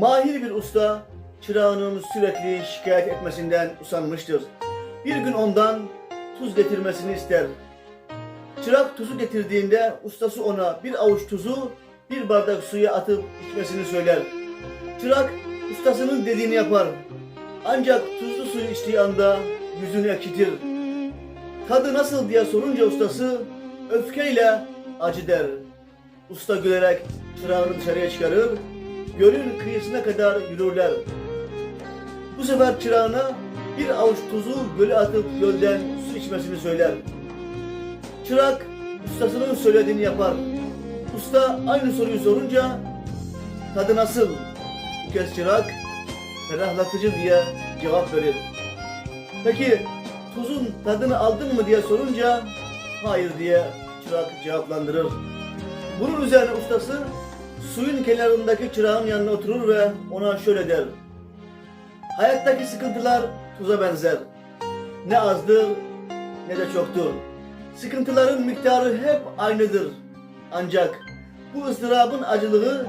Mahir bir usta çırağının sürekli şikayet etmesinden usanmıştır. Bir gün ondan tuz getirmesini ister. Çırak tuzu getirdiğinde ustası ona bir avuç tuzu bir bardak suya atıp içmesini söyler. Çırak ustasının dediğini yapar. Ancak tuzlu suyu içtiği anda yüzünü ekşitir. Tadı nasıl diye sorunca ustası öfkeyle acı der. Usta gülerek çırağını dışarıya çıkarır, gölün kıyısına kadar yürürler. Bu sefer çırağına bir avuç tuzu göle atıp gölden su içmesini söyler. Çırak ustasının söylediğini yapar. Usta aynı soruyu sorunca tadı nasıl? Bu kez çırak ferahlatıcı diye cevap verir. Peki tuzun tadını aldın mı diye sorunca hayır diye çırak cevaplandırır. Bunun üzerine ustası suyun kenarındaki çırağın yanına oturur ve ona şöyle der. Hayattaki sıkıntılar tuza benzer. Ne azdır ne de çoktur. Sıkıntıların miktarı hep aynıdır. Ancak bu ızdırabın acılığı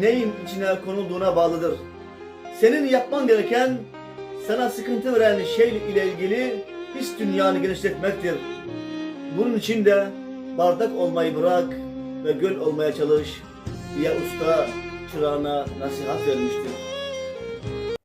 neyin içine konulduğuna bağlıdır. Senin yapman gereken sana sıkıntı veren şey ile ilgili his dünyanı genişletmektir. Bunun için de bardak olmayı bırak ve göl olmaya çalış diye usta çırağına nasihat vermiştir.